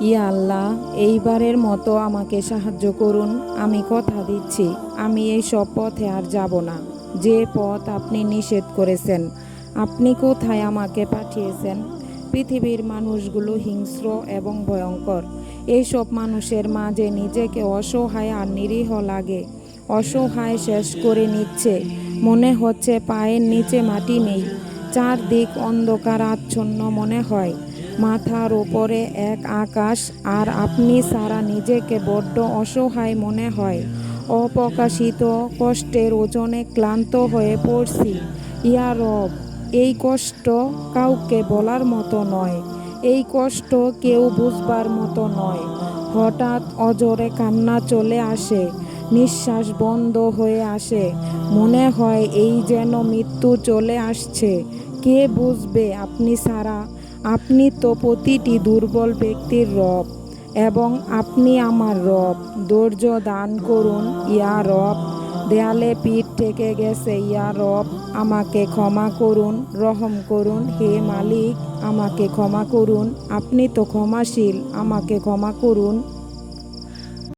ইয়া আল্লাহ, এইবারের মতো আমাকে সাহায্য করুন, আমি কথা দিচ্ছি, আমি এই সব পথে আর যাব না। যে পথ আপনি নিষেধ করেছেন, আপনি কোথায় আমাকে পাঠিয়েছেন? পৃথিবীর মানুষগুলো হিংস্র এবং ভয়ঙ্কর। এইসব মানুষের মাঝে নিজেকে অসহায় আর নিরীহ লাগে। অসহায় শেষ করে নিচ্ছে। মনে হচ্ছে পায়ের নিচে মাটি নেই। চারদিক অন্ধকার আচ্ছন্ন মনে হয়। মাথার ওপরে এক আকাশ, আর আপনি সারা নিজেকে বড্ড অসহায় মনে হয়। অপ্রকাশিত কষ্টের ওজনে ক্লান্ত হয়ে পড়ছি। ইয়া রব, এই কষ্ট কাউকে বলার মতো নয়। এই কষ্ট কেউ বুঝবার মতো নয়। হঠাৎ অজরে কান্না চলে আসে, নিঃশ্বাস বন্ধ হয়ে আসে। মনে হয় এই যেন মৃত্যু চলে আসছে। কে বুঝবে আপনি সারা আপনি তো প্রতিটি দুর্বল ব্যক্তির রব এবং আপনি আমার রব। ধৈর্য দান করুন, ইয়া রব। দেয়ালে পিঠ থেকে গেছে, ইয়া রব। আমাকে ক্ষমা করুন, রহম করুন। হে মালিক, আমাকে ক্ষমা করুন। আপনি তো ক্ষমাশীল, আমাকে ক্ষমা করুন।